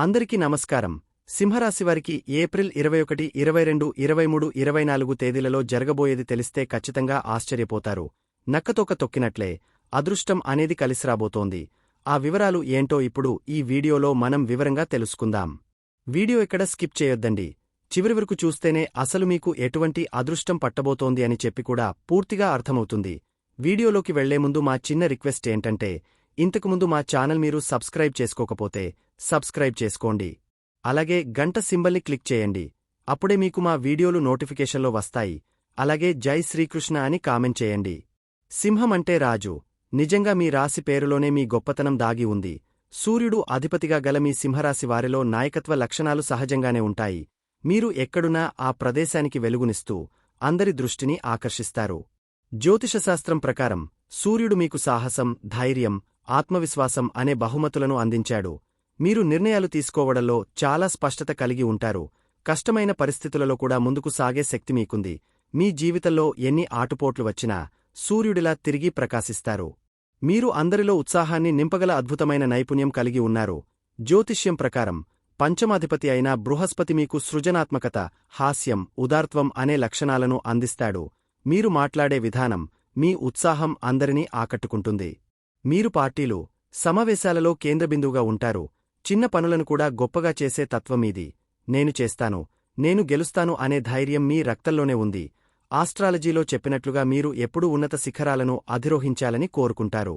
అందరికీ నమస్కారం. సింహరాశివారికి ఏప్రిల్ ఇరవై ఒకటి ఇరవై రెండు ఇరవై మూడు ఇరవై నాలుగు తేదీలలో జరగబోయేది తెలిస్తే ఖచ్చితంగా ఆశ్చర్యపోతారు. నక్కతోక తొక్కినట్లే అదృష్టం అనేది కలిసిరాబోతోంది. ఆ వివరాలు ఏంటో ఇప్పుడు ఈ వీడియోలో మనం వివరంగా తెలుసుకుందాం. వీడియో ఇక్కడ స్కిప్ చేయొద్దండి. చివరి వరకు చూస్తేనే అసలు మీకు ఎటువంటి అదృష్టం పట్టబోతోంది అని చెప్పి కూడా పూర్తిగా అర్థమవుతుంది. వీడియోలోకి వెళ్ళే ముందు మా చిన్న రిక్వెస్ట్ ఏంటంటే ఇంతకుముందు మా ఛానల్ మీరు సబ్స్క్రైబ్ చేసుకోకపోతే సబ్స్క్రైబ్ చేసుకోండి. అలాగే గంట సింబల్ని క్లిక్ చేయండి. అప్పుడే మీకు మా వీడియోలు నోటిఫికేషన్లో వస్తాయి. అలాగే జై శ్రీకృష్ణ అని కామెంట్ చేయండి. సింహం అంటే రాజు. నిజంగా మీ రాశి పేరులోనే మీ గొప్పతనం దాగి ఉంది. సూర్యుడు అధిపతిగా గల మీ సింహరాశి వారిలో నాయకత్వ లక్షణాలు సహజంగానే ఉంటాయి. మీరు ఎక్కడున్నా ఆ ప్రదేశానికి వెలుగునిస్తూ అందరి దృష్టిని ఆకర్షిస్తారు. జ్యోతిషశాస్త్రం ప్రకారం సూర్యుడు మీకు సాహసం ధైర్యం ఆత్మవిశ్వాసం అనే బహుమతులను అందించాడు. మీరు నిర్ణయాలు తీసుకోవడంలో చాలా స్పష్టత కలిగి ఉంటారు. కష్టమైన పరిస్థితులలో కూడా ముందుకు సాగే శక్తి మీకుంది. మీ జీవితంలో ఎన్ని ఆటుపోట్లు వచ్చినా సూర్యుడిలా తిరిగి ప్రకాశిస్తారు. మీరు అందరిలో ఉత్సాహాన్ని నింపగల అద్భుతమైన నైపుణ్యం కలిగి ఉన్నారు. జ్యోతిష్యం ప్రకారం పంచమాధిపతి అయిన బృహస్పతి మీకు సృజనాత్మకత హాస్యం ఉదార్త్వం అనే లక్షణాలను అందిస్తాడు. మీరు మాట్లాడే విధానం మీ ఉత్సాహం అందరినీ ఆకట్టుకుంటుంది. మీరు పార్టీలు సమావేశాలలో కేంద్రబిందువుగా ఉంటారు. చిన్న పనులను కూడా గొప్పగా చేసే తత్వమీది నేను చేస్తాను. నేను గెలుస్తాను అనే ధైర్యం మీ రక్తంలోనే ఉంది. ఆస్ట్రాలజీలో చెప్పినట్లుగా మీరు ఎప్పుడూ ఉన్నత శిఖరాలను అధిరోహించాలని కోరుకుంటారు.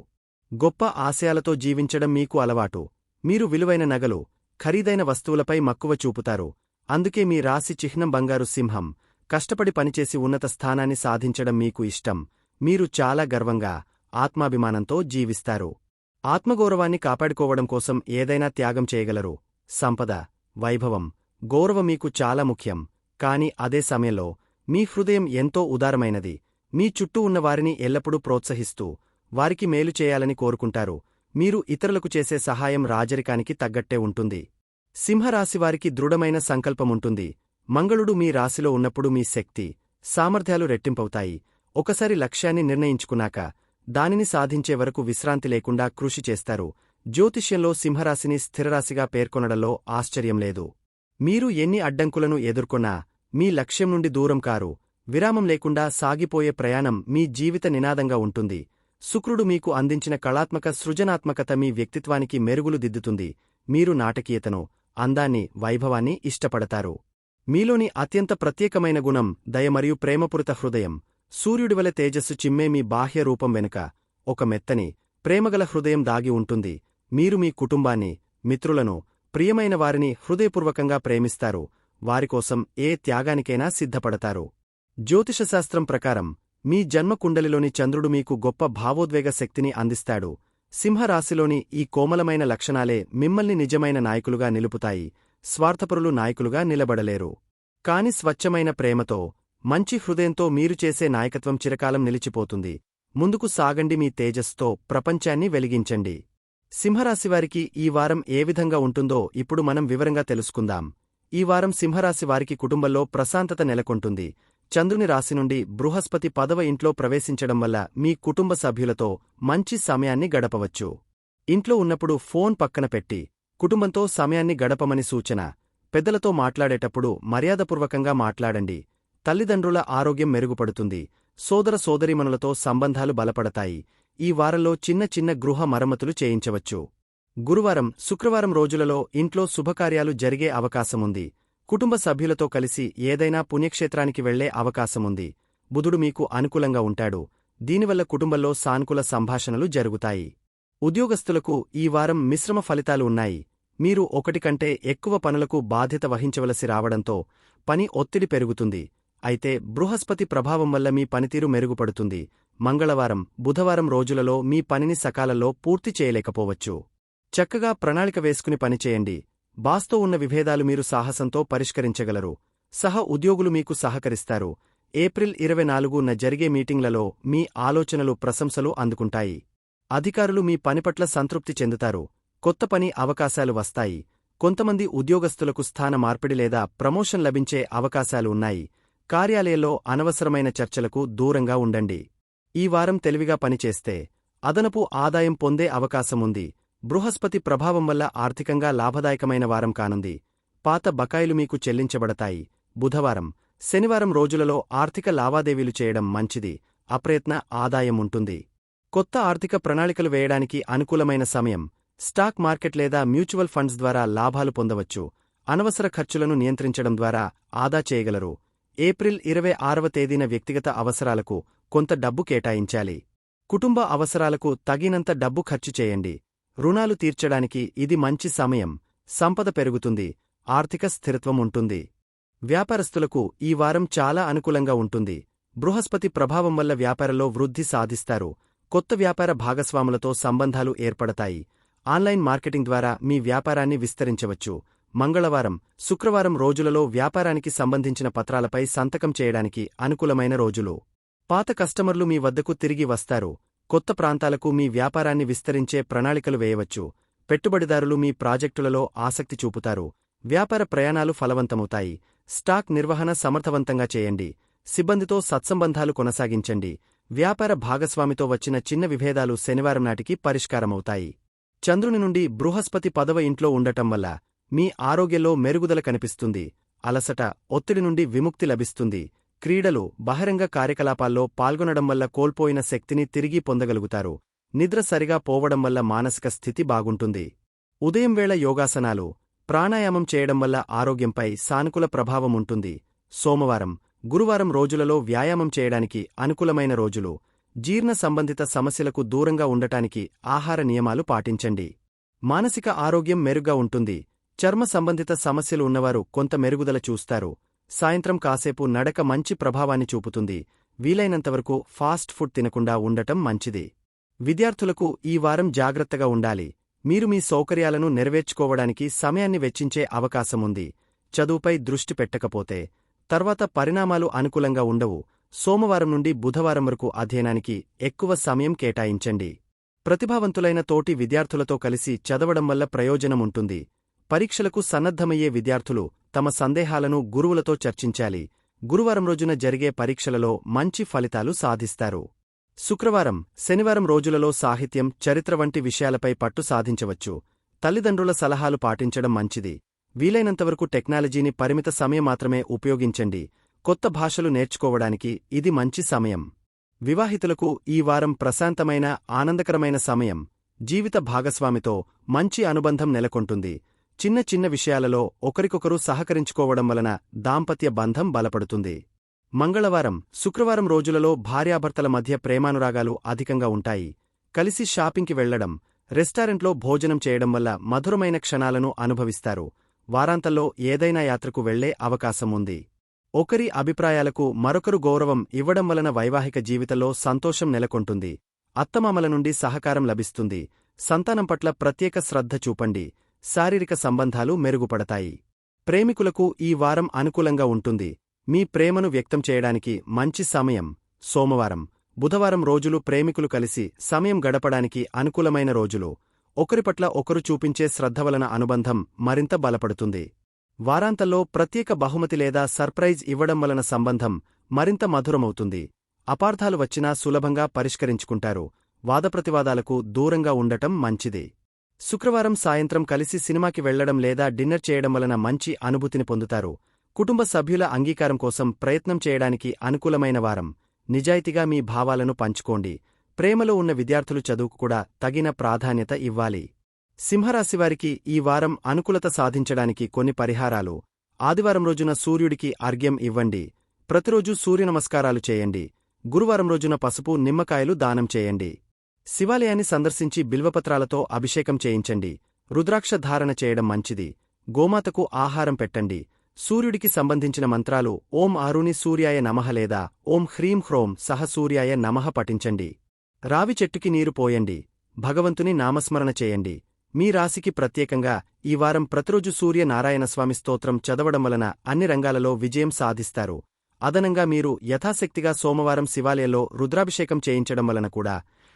గొప్ప ఆశయాలతో జీవించడం మీకు అలవాటు. మీరు విలువైన నగలు ఖరీదైన వస్తువులపై మక్కువ చూపుతారు. అందుకే మీ రాశి చిహ్నం బంగారు సింహం. కష్టపడి పనిచేసి ఉన్నత స్థానాన్ని సాధించడం మీకు ఇష్టం. మీరు చాలా గర్వంగా ఆత్మాభిమానంతో జీవిస్తారు. ఆత్మగౌరవాన్ని కాపాడుకోవడం కోసం ఏదైనా త్యాగం చేయగలరు. సంపద వైభవం గౌరవం మీకు చాలా ముఖ్యం. కాని అదే సమయంలో మీ హృదయం ఎంతో ఉదారమైనది. మీ చుట్టూ ఉన్నవారిని ఎల్లప్పుడూ ప్రోత్సహిస్తూ వారికి మేలు చేయాలని కోరుకుంటారు. మీరు ఇతరులకు చేసే సహాయం రాజరికానికి తగ్గట్టే ఉంటుంది. సింహరాశివారికి దృఢమైన సంకల్పముంటుంది మంగళుడు మీ రాశిలో ఉన్నప్పుడు మీ శక్తి సామర్థ్యాలు రెట్టింపవుతాయి. ఒకసారి లక్ష్యాన్ని నిర్ణయించుకున్నాక దానిని సాధించే వరకు విశ్రాంతి లేకుండా కృషి చేస్తారు. జ్యోతిష్యంలో సింహరాశిని స్థిరరాశిగా పేర్కొనడంలో ఆశ్చర్యం లేదు. మీరు ఎన్ని అడ్డంకులను ఎదుర్కొన్నా మీ లక్ష్యం నుండి దూరం కారు. విరామం లేకుండా సాగిపోయే ప్రయాణం మీ జీవిత నినాదంగా ఉంటుంది. శుక్రుడు మీకు అందించిన కళాత్మక సృజనాత్మకత మీ వ్యక్తిత్వానికి మెరుగులు దిద్దుతుంది. మీరు నాటకీయతను అందాన్ని వైభవాన్ని ఇష్టపడతారు. మీలోని అత్యంత ప్రత్యేకమైన గుణం దయ మరియు ప్రేమపురిత హృదయం. సూర్యుడివల తేజస్సు చిమ్మే మీ బాహ్య రూపం వెనుక ఒక మెత్తని ప్రేమగల హృదయం దాగి ఉంటుంది. మీరు మీ కుటుంబాన్ని మిత్రులను ప్రియమైన వారిని హృదయపూర్వకంగా ప్రేమిస్తారు. వారికోసం ఏ త్యాగానికైనా సిద్ధపడతారు. జ్యోతిషశాస్త్రం ప్రకారం మీ జన్మకుండలిలోని చంద్రుడు మీకు గొప్ప భావోద్వేగ శక్తిని అందిస్తాడు. సింహరాశిలోని ఈ కోమలమైన లక్షణాలే మిమ్మల్ని నిజమైన నాయకులుగా నిలుపుతాయి. స్వార్థపరులు నాయకులుగా నిలబడలేరు. కాని స్వచ్ఛమైన ప్రేమతో మంచి హృదయంతో మీరు చేసే నాయకత్వం చిరకాలం నిలిచిపోతుంది. ముందుకు సాగండి మీ తేజస్తో ప్రపంచాన్ని వెలిగించండి. సింహరాశివారికి ఈ వారం ఏ విధంగా ఉంటుందో ఇప్పుడు మనం వివరంగా తెలుసుకుందాం. ఈ వారం సింహరాశివారికి కుటుంబంలో ప్రశాంతత నెలకొంటుంది. చంద్రుని రాశి నుండి బృహస్పతి పదవ ఇంట్లో ప్రవేశించడం వల్ల మీ కుటుంబ సభ్యులతో మంచి సమయాన్ని గడపవచ్చు. ఇంట్లో ఉన్నప్పుడు ఫోన్ పక్కన పెట్టి కుటుంబంతో సమయాన్ని గడపమని సూచన పెద్దలతో మాట్లాడేటప్పుడు మర్యాదపూర్వకంగా మాట్లాడండి. తల్లిదండ్రుల ఆరోగ్యం మెరుగుపడుతుంది. సోదర సోదరీమణులతో సంబంధాలు బలపడతాయి. ఈ వారంలో చిన్న చిన్న గృహ మరమ్మతులు చేయించవచ్చు. గురువారం శుక్రవారం రోజులలో ఇంట్లో శుభకార్యాలు జరిగే అవకాశముంది. కుటుంబ సభ్యులతో కలిసి ఏదైనా పుణ్యక్షేత్రానికి వెళ్ళే అవకాశముంది. బుధుడు మీకు అనుకూలంగా ఉంటాడు. దీనివల్ల కుటుంబంలో సానుకూల సంభాషణలు జరుగుతాయి. ఉద్యోగస్తులకు ఈ వారం మిశ్రమ ఫలితాలు ఉన్నాయి. మీరు ఒకటి కంటే ఎక్కువ పనులకు బాధ్యత వహించవలసి రావడంతో పని ఒత్తిడి పెరుగుతుంది. అయితే బృహస్పతి ప్రభావం వల్ల మీ పనితీరు మెరుగుపడుతుంది. మంగళవారం బుధవారం రోజులలో మీ పనిని సకాలంలో పూర్తి చేయలేకపోవచ్చు. చక్కగా ప్రణాళిక వేసుకుని పనిచేయండి బాస్తో ఉన్న విభేదాలు మీరు సాహసంతో పరిష్కరించగలరు. సహ ఉద్యోగులు మీకు సహకరిస్తారు. ఏప్రిల్ ఇరవై నాలుగున జరిగే మీటింగ్లలో మీ ఆలోచనలు ప్రశంసలు అందుకుంటాయి. అధికారులు మీ పనిపట్ల సంతృప్తి చెందుతారు. కొత్త పని అవకాశాలు వస్తాయి. కొంతమంది ఉద్యోగస్తులకు స్థాన మార్పిడి లేదా ప్రమోషన్ లభించే అవకాశాలు ఉన్నాయి. కార్యాలయంలో అనవసరమైన చర్చలకు దూరంగా ఉండండి. ఈ వారం తెలివిగా పనిచేస్తే అదనపు ఆదాయం పొందే అవకాశముంది బృహస్పతి ప్రభావం వల్ల ఆర్థికంగా లాభదాయకమైన వారం కానుంది. పాత బకాయిలు మీకు చెల్లించబడతాయి. బుధవారం శనివారం రోజులలో ఆర్థిక లావాదేవీలు చేయడం మంచిది. అప్రయత్న ఆదాయం ఉంటుంది. కొత్త ఆర్థిక ప్రణాళికలు వేయడానికి అనుకూలమైన సమయం. స్టాక్ మార్కెట్ లేదా మ్యూచువల్ ఫండ్స్ ద్వారా లాభాలు పొందవచ్చు. అనవసర ఖర్చులను నియంత్రించడం ద్వారా ఆదా చేయగలరు. ఏప్రిల్ ఇరవై ఆరవ తేదీన వ్యక్తిగత అవసరాలకు కొంత డబ్బు కేటాయించాలి. కుటుంబ అవసరాలకు తగినంత డబ్బు ఖర్చు చేయండి. రుణాలు తీర్చడానికి ఇది మంచి సమయం. సంపద పెరుగుతుంది. ఆర్థిక స్థిరత్వం ఉంటుంది. వ్యాపారస్తులకు ఈ వారం చాలా అనుకూలంగా ఉంటుంది. బృహస్పతి ప్రభావం వల్ల వ్యాపారంలో వృద్ధి సాధిస్తారు. కొత్త వ్యాపార భాగస్వాములతో సంబంధాలు ఏర్పడతాయి. ఆన్లైన్ మార్కెటింగ్ ద్వారా మీ వ్యాపారాన్ని విస్తరించవచ్చు. మంగళవారం శుక్రవారం రోజులలో వ్యాపారానికి సంబంధించిన పత్రాలపై సంతకం చేయడానికి అనుకూలమైన రోజులు. పాత కస్టమర్లు మీ వద్దకు తిరిగి వస్తారు. కొత్త ప్రాంతాలకు మీ వ్యాపారాన్ని విస్తరించే ప్రణాళికలు వేయవచ్చు. పెట్టుబడిదారులు మీ ప్రాజెక్టులలో ఆసక్తి చూపుతారు. వ్యాపార ప్రయాణాలు ఫలవంతమవుతాయి. స్టాక్ నిర్వహణ సమర్థవంతంగా చేయండి. సిబ్బందితో సత్సంబంధాలు కొనసాగించండి. వ్యాపార భాగస్వామితో వచ్చిన చిన్న విభేదాలు శనివారం నాటికి పరిష్కారమవుతాయి. చంద్రుని నుండి బృహస్పతి పదవ ఇంట్లో ఉండటం వల్ల మీ ఆరోగ్యంలో మెరుగుదల కనిపిస్తుంది. అలసట ఒత్తిడి నుండి విముక్తి లభిస్తుంది. క్రీడలు బహిరంగ కార్యకలాపాల్లో పాల్గొనడం వల్ల కోల్పోయిన శక్తిని తిరిగి పొందగలుగుతారు. నిద్ర సరిగా పోవడం వల్ల మానసిక స్థితి బాగుంటుంది. ఉదయం వేళ యోగాసనాలు ప్రాణాయామం చేయడం వల్ల ఆరోగ్యంపై సానుకూల ప్రభావం ఉంటుంది. సోమవారం గురువారం రోజులలో వ్యాయామం చేయడానికి అనుకూలమైన రోజులు. జీర్ణ సంబంధిత సమస్యలకు దూరంగా ఉండటానికి ఆహార నియమాలు పాటించండి. మానసిక ఆరోగ్యం మెరుగ్గా ఉంటుంది. చర్మ సంబంధిత సమస్యలు ఉన్నవారు కొంత మెరుగుదల చూస్తారు. సాయంత్రం కాసేపు నడక మంచి ప్రభావాన్ని చూపుతుంది. వీలైనంతవరకు ఫాస్ట్ ఫుడ్ తినకుండా ఉండటం మంచిది. విద్యార్థులకు ఈ వారం జాగ్రత్తగా ఉండాలి. మీరు మీ సౌకర్యాలను నెరవేర్చుకోవడానికి సమయాన్ని వెచ్చించే అవకాశముంది చదువుపై దృష్టి పెట్టకపోతే తర్వాత పరిణామాలు అనుకూలంగా ఉండవు. సోమవారం నుండి బుధవారం వరకు అధ్యయనానికి ఎక్కువ సమయం కేటాయించండి. ప్రతిభావంతులైన తోటి విద్యార్థులతో కలిసి చదవడం వల్ల ప్రయోజనముంటుంది పరీక్షలకు సన్నద్ధమయ్యే విద్యార్థులు తమ సందేహాలను గురువులతో చర్చించాలి. గురువారం రోజున జరిగే పరీక్షలలో మంచి ఫలితాలు సాధిస్తారు. శుక్రవారం శనివారం రోజులలో సాహిత్యం చరిత్ర వంటి విషయాలపై పట్టు సాధించవచ్చు. తల్లిదండ్రుల సలహాలు పాటించడం మంచిది. వీలైనంతవరకు టెక్నాలజీని పరిమిత సమయం మాత్రమే ఉపయోగించండి. కొత్త భాషలు నేర్చుకోవడానికి ఇది మంచి సమయం. వివాహితులకు ఈ వారం ప్రశాంతమైన ఆనందకరమైన సమయం. జీవిత భాగస్వామితో మంచి అనుబంధం నెలకొంటుంది. చిన్న చిన్న విషయాలలో ఒకరికొకరు సహకరించుకోవడం వలన దాంపత్య బంధం బలపడుతుంది. మంగళవారం శుక్రవారం రోజులలో భార్యాభర్తల మధ్య ప్రేమానురాగాలు అధికంగా ఉంటాయి. కలిసి షాపింగ్కి వెళ్ళడం రెస్టారెంట్లో భోజనం చేయడం వల్ల మధురమైన క్షణాలను అనుభవిస్తారు. వారాంతంలో ఏదైనా యాత్రకు వెళ్ళే అవకాశం ఉంది. ఒకరి అభిప్రాయాలకు మరొకరు గౌరవం ఇవ్వడం వలన వైవాహిక జీవితంలో సంతోషం నెలకొంటుంది. అత్తమామల నుండి సహకారం లభిస్తుంది. సంతానం పట్ల ప్రత్యేక శ్రద్ధ చూపండి. శారీరక సంబంధాలు మెరుగుపడతాయి. ప్రేమికులకు ఈ వారం అనుకూలంగా ఉంటుంది. మీ ప్రేమను వ్యక్తం చేయడానికి మంచి సమయం. సోమవారం. బుధవారం రోజులు ప్రేమికులు కలిసి సమయం గడపడానికి అనుకూలమైన రోజులు. ఒకరి పట్ల ఒకరు చూపించే శ్రద్ధ వలన అనుబంధం మరింత బలపడుతుంది. వారాంతంలో ప్రత్యేక బహుమతి లేదా సర్ప్రైజ్ ఇవ్వడం వలన సంబంధం మరింత మధురమవుతుంది. అపార్థాలు వచ్చినా సులభంగా పరిష్కరించుకుంటారు. వాదప్రతివాదాలకు దూరంగా ఉండటం మంచిది. శుక్రవారం సాయంత్రం కలిసి సినిమాకి వెళ్ళడం లేదా డిన్నర్ చేయడం వలన మంచి అనుభూతిని పొందుతారు. కుటుంబ సభ్యుల అంగీకారం కోసం ప్రయత్నం చేయడానికి అనుకూలమైన వారం. నిజాయితీగా మీ భావాలను పంచుకోండి. ప్రేమలో ఉన్న విద్యార్థులు చదువుకు కూడా తగిన ప్రాధాన్యత ఇవ్వాలి. సింహరాశివారికి ఈ వారం అనుకూలత సాధించడానికి కొన్ని పరిహారాలు. ఆదివారం రోజున సూర్యుడికి అర్ఘ్యం ఇవ్వండి. ప్రతిరోజూ సూర్యనమస్కారాలు చేయండి. గురువారం రోజున పసుపు నిమ్మకాయలు దానం చేయండి. శివాలయాన్ని సందర్శించి బిల్వపత్రాలతో అభిషేకం చేయించండి. రుద్రాక్ష ధారణ చేయడం మంచిది. గోమాతకు ఆహారం పెట్టండి. సూర్యుడికి సంబంధించిన మంత్రాలు ఓం ఆరుని సూర్యాయ నమః లేదా ఓం హ్రీం హ్రోం సహ సూర్యాయ నమః పఠించండి. రావి చెట్టుకి నీరు పోయండి. భగవంతుని నామస్మరణ చేయండి. మీ రాశికి ప్రత్యేకంగా ఈ వారం ప్రతిరోజు సూర్య నారాయణస్వామి స్తోత్రం చదవడం వలన అన్ని రంగాలలో విజయం సాధిస్తారు. అదనంగా మీరు యథాశక్తిగా సోమవారం శివాలయంలో రుద్రాభిషేకం చేయించడం వలన కూడా